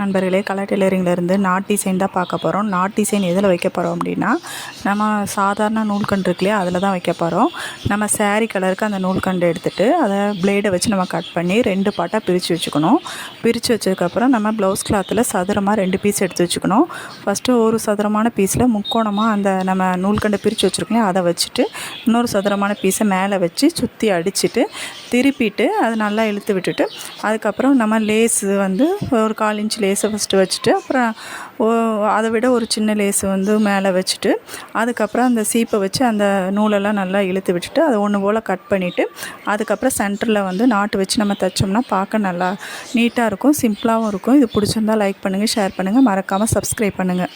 நண்பர்களே colour டெய்லரிங்லேருந்து not design தான் பார்க்க போகிறோம் நாட் டிசைன் எதில் வைக்க போகிறோம் அப்படின்னா நம்ம சாதாரண நூல்கண்டு இருக்குல்லையா அதில் தான் வைக்க போகிறோம் நம்ம saree கலருக்கு அந்த நூல்கண்டு எடுத்துகிட்டு அதை பிளேடை வச்சு நம்ம கட் பண்ணி ரெண்டு பாட்டாக பிரித்து வச்சுக்கணும். பிரித்து வச்சதுக்கப்புறம் நம்ம ப்ளவுஸ் கிளாத்தில் சதுரமாக ரெண்டு பீஸ் எடுத்து வச்சுக்கணும். ஃபஸ்ட்டு ஒரு சதுரமான பீஸில் முக்கோணமாக அந்த நம்ம நூல்கண்டு பிரித்து வச்சுருக்கோம் அதை வச்சுட்டு இன்னொரு சதுரமான பீஸை மேலே வச்சு சுற்றி அடிச்சுட்டு திருப்பிட்டு அது நல்லா இழுத்து விட்டுட்டு அதுக்கப்புறம் நம்ம லேஸு வந்து ஒரு கால் இன்ச் லேஸ் ஃபஸ்ட்டு வச்சுட்டு அப்புறம் ஓ அதை விட ஒரு சின்ன லேஸு வந்து மேலே வச்சுட்டு அதுக்கப்புறம் அந்த சீப்பை வச்சு அந்த நூலெல்லாம் நல்லா இழுத்து விட்டுட்டு அதை ஒன்று போல் கட் பண்ணிவிட்டு அதுக்கப்புறம் சென்டரில் வந்து நாட்டு வச்சு நம்ம தைச்சோம்னா பார்க்க நல்லா நீட்டாக இருக்கும் சிம்பிளாகவும் இருக்கும். இது பிடிச்சிருந்தா லைக் பண்ணுங்கள் ஷேர் பண்ணுங்கள் மறக்காமல் சப்ஸ்கிரைப் பண்ணுங்கள்